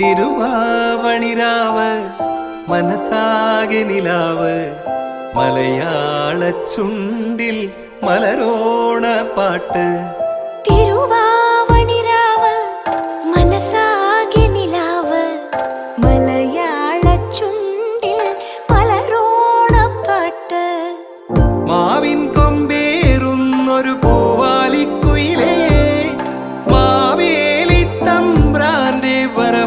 തിരുവാവണിരാവ് മനസാകെ നിലാവ്. മലയാള ചുണ്ടിൽ മലരോണ പാട്ട്. തിരുവാവണിരാവ് മനസാകെ നിലാവ്. മലയാള ചുണ്ടിൽ മലരോണപ്പാട്ട് മാവിൻ കൊമ്പേറുന്നൊരു പൂവാലിക്കുയിലേ മാവേലി തമ്പ്രാന്റെ വരവായാ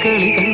隔离。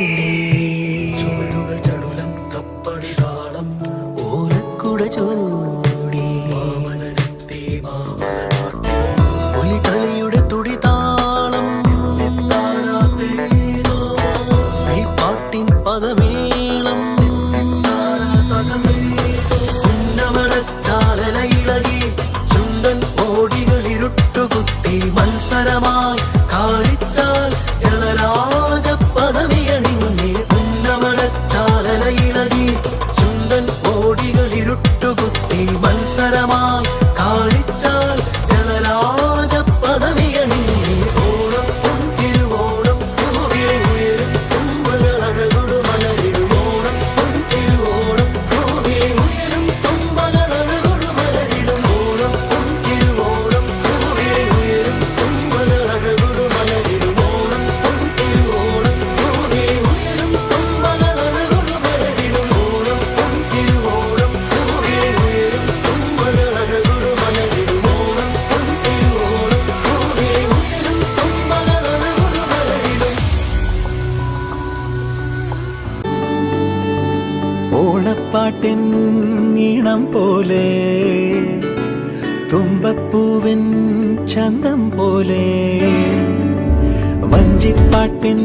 வஞ்சிப்பாட்டின்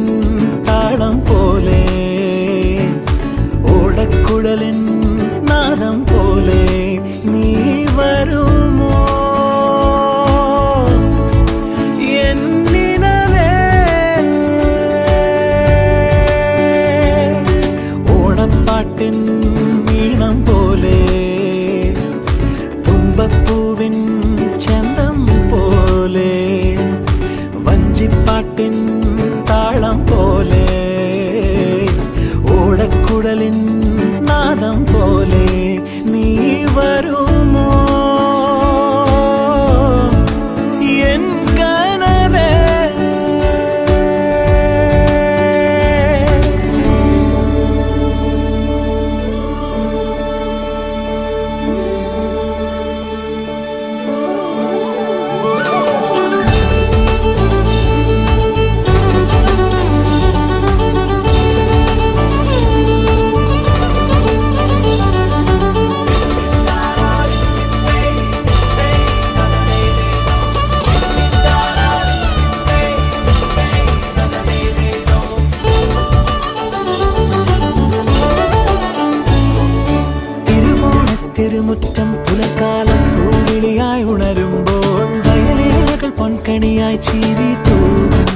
தாளம் போலே ஓடக்குழலின் நாதம் போலே நீ வருமோ? பாட்டின் மீனம் போலே தும்பப்பூவின் செந்தம் போலே வஞ்சிப்பாட்டின் പൊൻകണിയായി ചീരി തൂകും.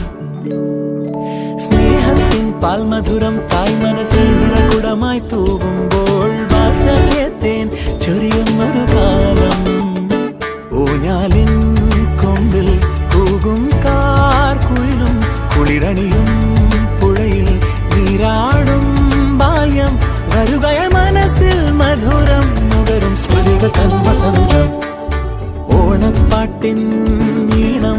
സ്നേഹത്തിൻ പാൽമധുരം തായ് മനസ്സിൽ നിറകുടമായി തൂവുമ്പോൾ വാത്സല്യത്തേൻ ചൊരിയുന്നൊരു കാലം ഊഞ്ഞാലിൻ കൊമ്പിൽ കൂകും കാർ കുയിലും കുളിരണിയും പുഴയിൽ നീരാടും ബാല്യം. വരുകയ മനസ്സിൽ മധുരം നുകരും സ്മൃതികൾ തൻ വസന്തം. ഓണപ്പാട്ടിൻ ഈണം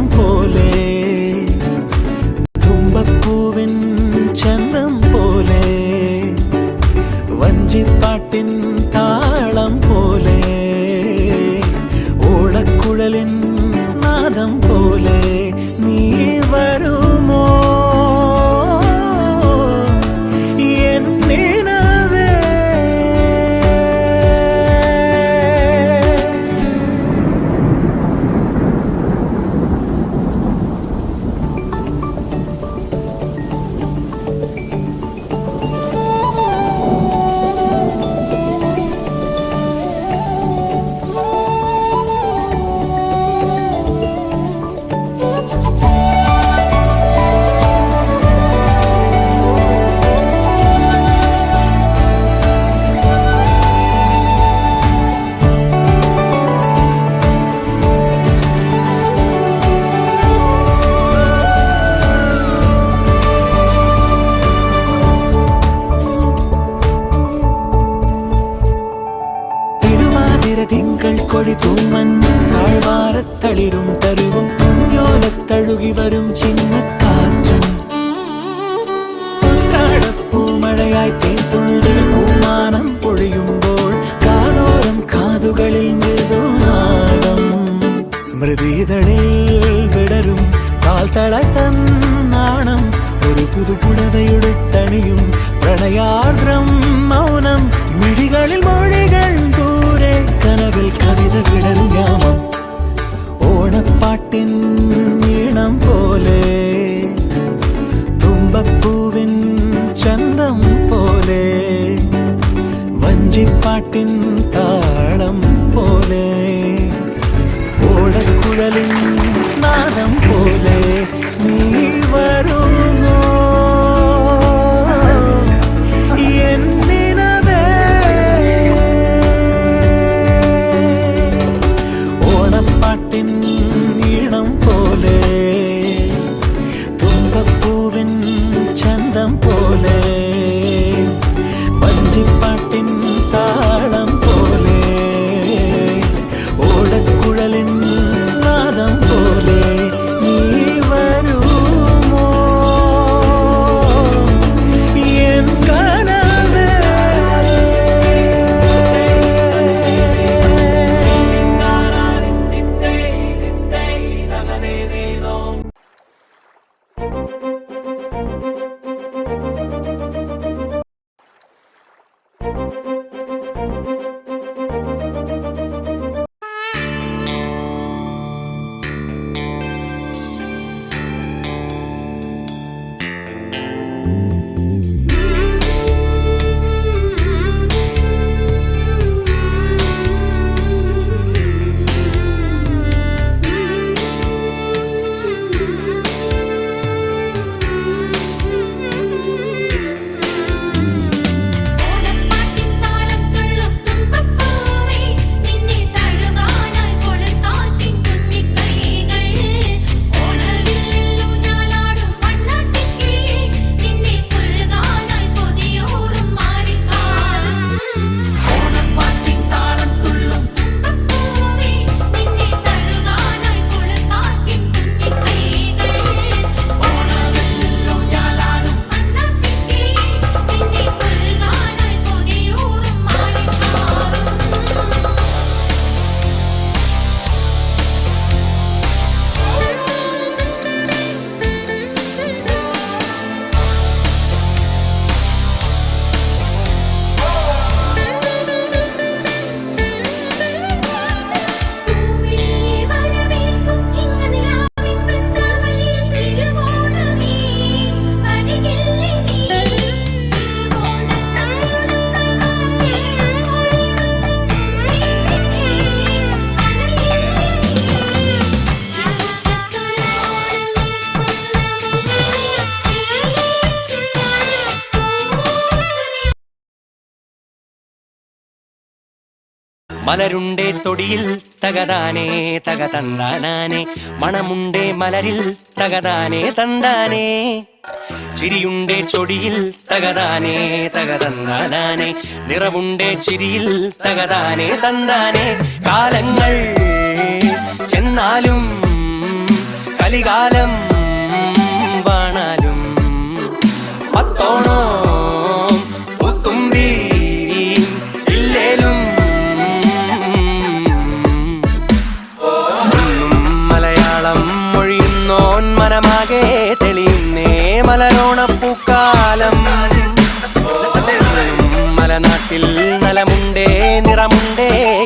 இதழில் விடரும் கால் தளத்தன் நாணம். ஒரு புது புடவையுடுத்தணியும் பிரணயார்திரம் மௌனம் மிடிகளில் மொழிகள் கூறே கனவில் கவித விடரும் யாமம். ஓணப்பாட்டின் ஈணம் போலே. தும்பப்பூவின் சந்தம் போலே. வஞ்சிப்பாட்டின் தாளம் போலே. Berlin, Madame Pole. മലരുണ്ടേ തൊടിയിൽ തകതാനേ തക തന്താനാനേ മണമുണ്ടേ മലരിൽ തകതാനേ തന്താനേ ചിരിയുണ്ടേ ചൊടിയിൽ തകതാനേ തക തന്താനാനേ നിറവുണ്ടേ ചിരിയിൽ തകതാനേ തന്താനേ കാലങ്ങൾ ചെന്നാലും കലികാലം വാണാലും. പത്തോണോ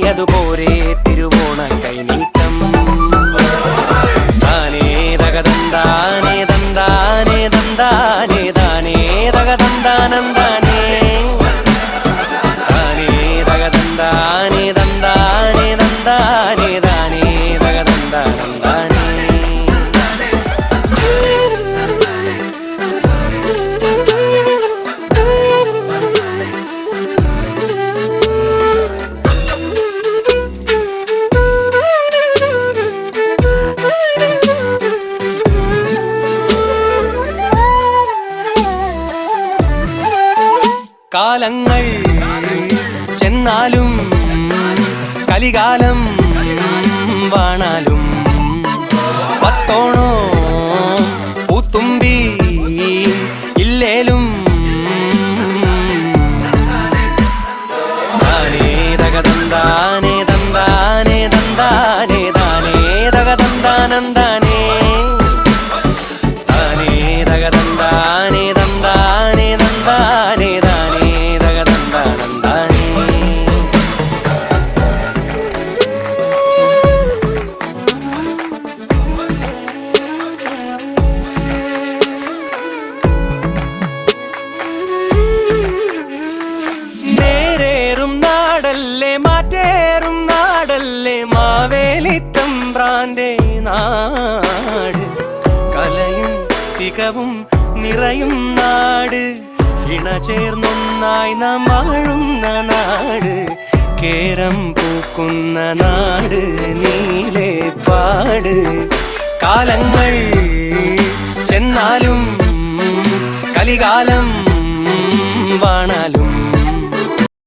നിറമുണ്ടേ കലികാലം വാണാലും പത്തോണോ പൂത്തുമ്പി ഇല്ലേലും താനേ തകതന്താനേ നിറയും നാട്. ഇണ ചേർന്നൊന്നായി നാം വാഴുന്ന നാട്. കേരം പൂക്കുന്ന നാട് നീലേ പാട്. കാലങ്ങൾ ചെന്നാലും കലികാലം വാണാലും